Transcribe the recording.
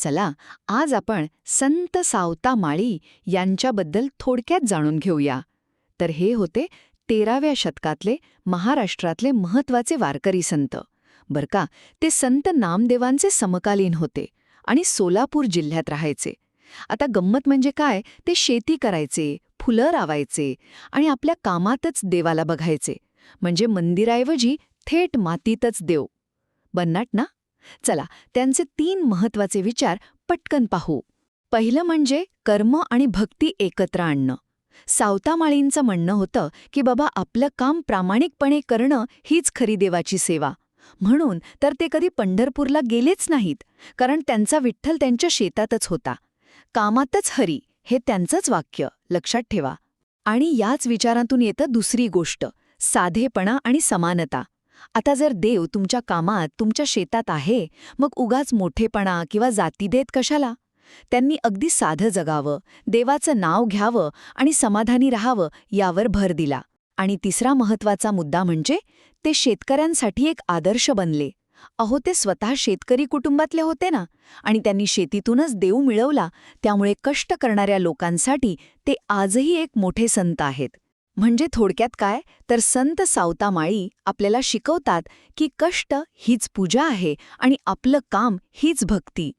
चला आज आपण संत सावता माळी यांच्याबद्दल थोडक्यात जाणून घेऊया. तर हे होते तेराव्या शतकातले महाराष्ट्रातले महत्त्वाचे वारकरी संत. बर का ते संत नामदेवांचे समकालीन होते आणि सोलापूर जिल्ह्यात राहायचे. आता गंमत म्हणजे काय? ते शेती करायचे फुलं रावायचे आणि आपल्या कामातच देवाला बघायचे. म्हणजे मंदिराऐवजी थेट मातीतच देव. बन्नाट ना? चला त्यांचे तीन महत्त्वाचे विचार पटकन पाहू. पहिलं म्हणजे कर्म आणि भक्ती एकत्र आणणं. सावतामाळींचं म्हणणं होतं की बाबा आपलं काम प्रामाणिकपणे करणं हीच खरी देवाची सेवा. म्हणून तर ते कधी पंढरपूरला गेलेच नाहीत कारण त्यांचा विठ्ठल त्यांच्या शेतातच होता. कामातच हरी हे त्यांचंच वाक्य लक्षात ठेवा. आणि याच विचारांतून येतं दुसरी गोष्ट साधेपणा आणि समानता. आता जर देव तुमच्या कामात तुमच्या शेतात आहे मग उगाच मोठेपणा किंवा जातीभेद कशाला? त्यांनी अगदी साधं जगावं देवाचं नाव घ्यावं आणि समाधानी राहावं यावर भर दिला. आणि तिसरा महत्त्वाचा मुद्दा म्हणजे ते शेतकऱ्यांसाठी एक आदर्श बनले. अहो ते स्वतः शेतकरी कुटुंबातले होते ना? आणि त्यांनी शेतीतूनच देव मिळवला त्यामुळे कष्ट करणाऱ्या लोकांसाठी ते आजही एक मोठे संत आहेत. म्हणजे थोडक्यात काय? तर संत सावतामाळी आपल्याला शिकवतात की कष्ट हीच पूजा आहे आणि आपलं काम हीच भक्ती.